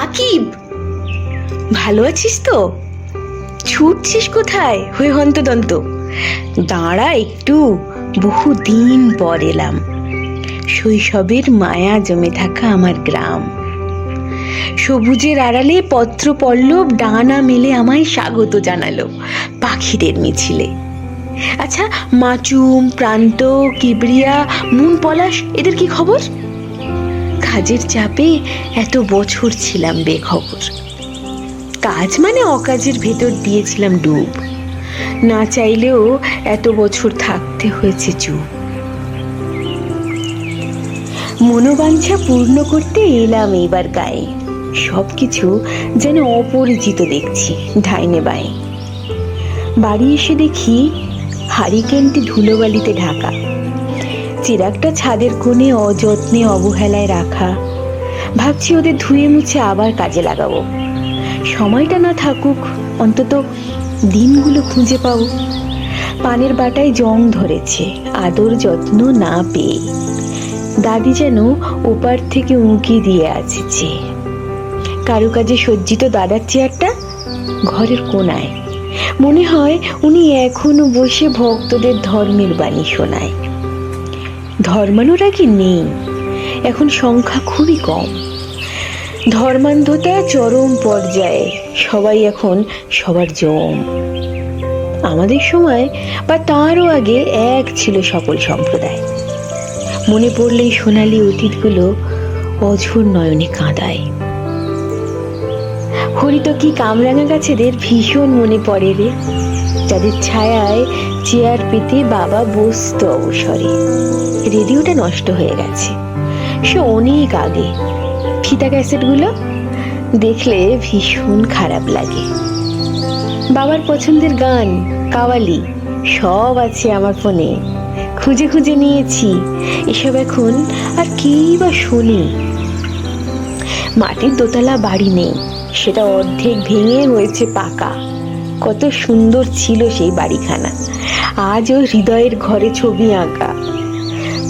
আকিব, ভালো আছিস তো? ছুটছিস কোথায়? হয়ে হন্তদন্ত। দাঁড়া একটু বহু দিন পর এলাম। শৈশবের মায়া জমে থাকা আমার গ্রাম। সবুজের আড়ালে পত্র পল্লব ডানা মেলে আমায় স্বাগত জানালো পাখিদের মিছিলে। আচ্ছা মাচুম, প্রান্ত, কিবরিয়া মুন পলাশ এদের কি খবর? কাজের চাপে এত বছর ছিলাম বেখবর। কাজ মানে অকাজের ভেতর দিয়েছিলাম ডুব। না চাইলেও এত বছর থাকতে হয়েছে চুপ। মনোবাঞ্ছা পূর্ণ করতে এলাম এবার গায়ে। সব কিছু যেন অপরিচিত দেখছি ডাইনে বায়ে। বাড়ি এসে দেখি হারিকেনটি ধুলোবালিতে ঢাকা। চিরাগটা ছাদের কোণে অযত্নে অবহেলায় রাখা। ভাবছি ওদের ধুয়ে মুছে আবার কাজে লাগাবো। সময়টা না থাকুক, অন্তত দিনগুলো খুঁজে পাবো। পানের বাটায় জং ধরেছে, আদর যত্ন না পেয়ে। দাদি যেন ওপার থেকে উঁকি দিয়ে আছে চেয়ে কারুকাজে সজ্জিত দাদার চেয়ারটা ঘরের কোনায় মনে হয় উনি এখনও বসে ভক্তদের ধর্মের বাণী শোনায়। ধর্মানুরাগী নেই? এখন সংখ্যা খুবই কম। ধর্মান্ধতা চরম পর্যায়ে। সবাই এখন সবার জম। আমাদের সময় বা তারও আগে এক ছিল সকল সম্প্রদায়। মনে পড়লেই সোনালি অতীতগুলো অঝোর নয়নে কাঁদায়। হরিত কি কামরাঙা গাছেদের ভীষণ মনে পড়ে রে? যাদের ছায়ায় চেয়ার পেতে বাবা বসতো অবসরে। রেডিওটা নষ্ট হয়ে গেছে। সে অনেক আগে। ফিতা ক্যাসেটগুলো দেখলে ভীষণ খারাপ লাগে। বাবার পছন্দের গান, কাওয়ালি, সব আছে আমার ফোনে। খুঁজে খুঁজে নিয়েছি। এসব এখন আর কেই বা শুনি? মাটির দোতলা বাড়ি নেই। সেটা অর্ধেক ভেঙে হয়েছে পাকা। কত সুন্দর ছিল সেই বাড়িখানা। আজও হৃদয়ের ঘরে ছবি আঁকা।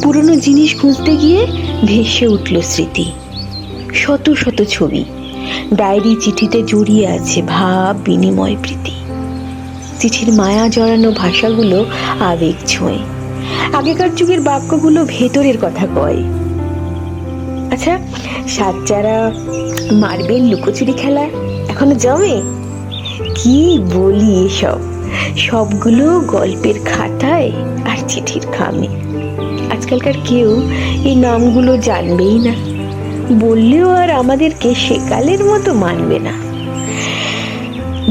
পুরনো জিনিস খুঁজতে গিয়ে ভেসে উঠল স্মৃতি। শত শত ছবি। ডায়েরি চিঠিতে জড়িয়ে আছে ভাব, বিনিময়, প্রীতি। চিঠির মায়া জড়ানো ভাষাগুলো আবেগ ছোঁয়। আগেকার যুগের বাক্যগুলো ভেতরের কথা কয়। আচ্ছা সাতচারা মার্বেল লুকোচুরি খেলা এখনও জমে? কি বলি এসব? সবগুলো গল্পের খাতায় আর চিঠির খামে। আজকালকার কেউ এই নামগুলো জানবেই না। বললেও আর আমাদেরকে সেকালের মতো মানবে না।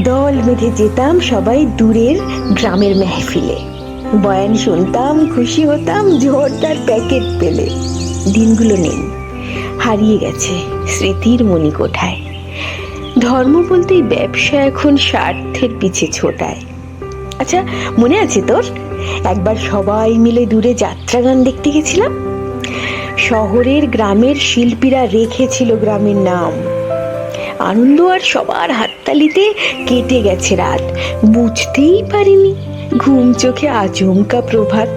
দল বেঁধে যেতাম সবাই দূরের গ্রামের মেহফিলে। বয়ান শুনতাম, খুশি হতাম জোরদার প্যাকেট পেলে। দিনগুলো নেই। হারিয়ে গেছে স্মৃতির মণিকোঠায়। ধর্ম বলতেই ব্যবসা এখন স্বার্থের পিছে ছোটায়। আচ্ছা মনে আছে তোর? একবার সবাই মিলে দূরে যাত্রা গান দেখতে গেছিলাম? শহরের গ্রামের শিল্পীরা রেখেছিল গ্রামের নাম। আনন্দ আর সবার হাততালিতে কেটে গেছে রাত। বুঝতেই পারিনি, ঘুম চোখে আচমকা প্রভাত।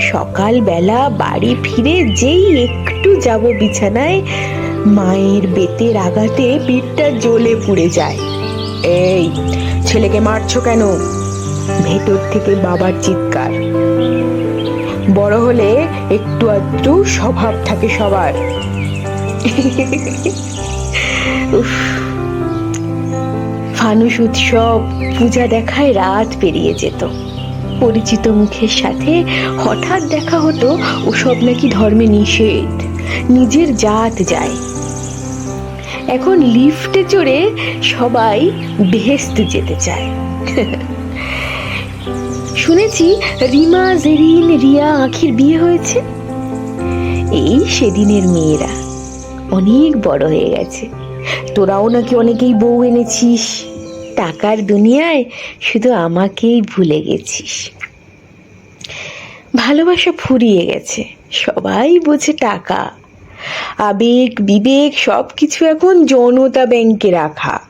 সকালবেলা বাড়ি ফিরে যেই একটু যাব বিছানায় মায়ের বেতের আঘাতে পিঠটা জ্বলে পুড়ে যায়। এই, ছেলেকে মারছো কেন? ভেতর থেকে বাবার চিৎকার। বড় হলে একটু আধটু স্বভাব থাকে সবার। উফ। ফানুস উৎসব, পূজা দেখায় রাত পেরিয়ে যেত। পরিচিত মুখের সাথে হঠাৎ দেখা হতো ওসব নাকি ধর্মে নিষেধ। নিজের জাত যায়। এখন লিফটে চড়ে সবাই বেহেস্ত যেতে চায়। শুনেছি রিমা, জেরিন, রিয়া আখির বিয়ে হয়েছে। এই সেদিনের মেয়েরা অনেক বড় হয়ে গেছে। তোরাও নাকি অনেকেই বউ এনেছিস। টাকার দুনিয়ায় শুধু আমাকেই ভুলে গেছিস। ভালোবাসা ফুরিয়ে গেছে। সবাই বোঝে টাকা। আবেগ, বিবেক সব কিছু এখন জনতা ব্যাংকে রাখা।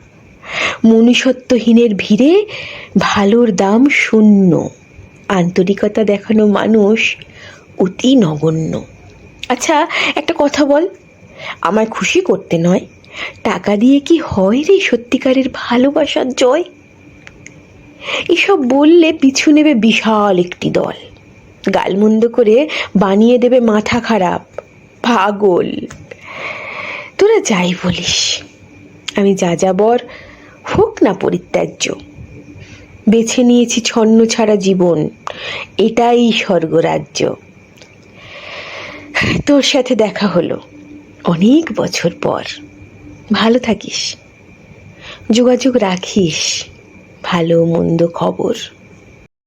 মনুষ্যত্বহীনের ভিড়ে ভালোর দাম শূন্য। আন্তরিকতা দেখানো মানুষ অতি নগণ্য। আচ্ছা একটা কথা বল। আমার খুশি করতে নয়। টাকা দিয়ে কি হয় রে সত্যিকারের ভালোবাসার জয়? এসব বললে পিছু নেবে বিশাল একটি দল। গালমন্দ করে বানিয়ে দেবে মাথা খারাপ। পাগল। তোরা যাই বলিস। আমি যা যাবর হোক না পরিত্যাজ্য। বেছে নিয়েছি ছন্ন ছাড়া জীবন। এটাই স্বর্গরাজ্য। তোর সাথে দেখা হলো অনেক বছর পর। ভালো থাকিস। যোগাযোগ রাখিস। ভালো মন্দ খবর।